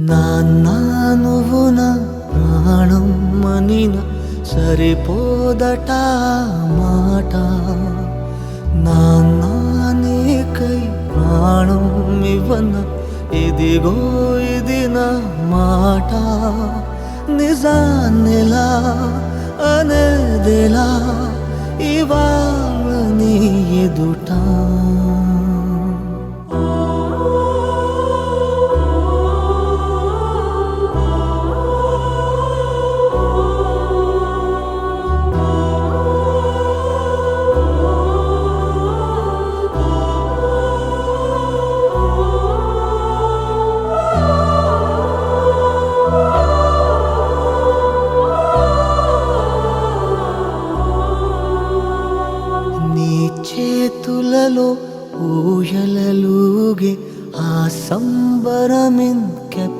నాన్నా నువ్వు నా ప్రాణం మనిన సరిపోదట మాట. నాన్నా నీకై ప్రాణం ఇవ్వన ఇదిగో ఇది నా మాట. నిజాన్నిలా అనేదిలా ఇవాళ నీ ఎదుటా. చేతులలో ఊయలలుగే ఆ సంబరమెంకెప్పు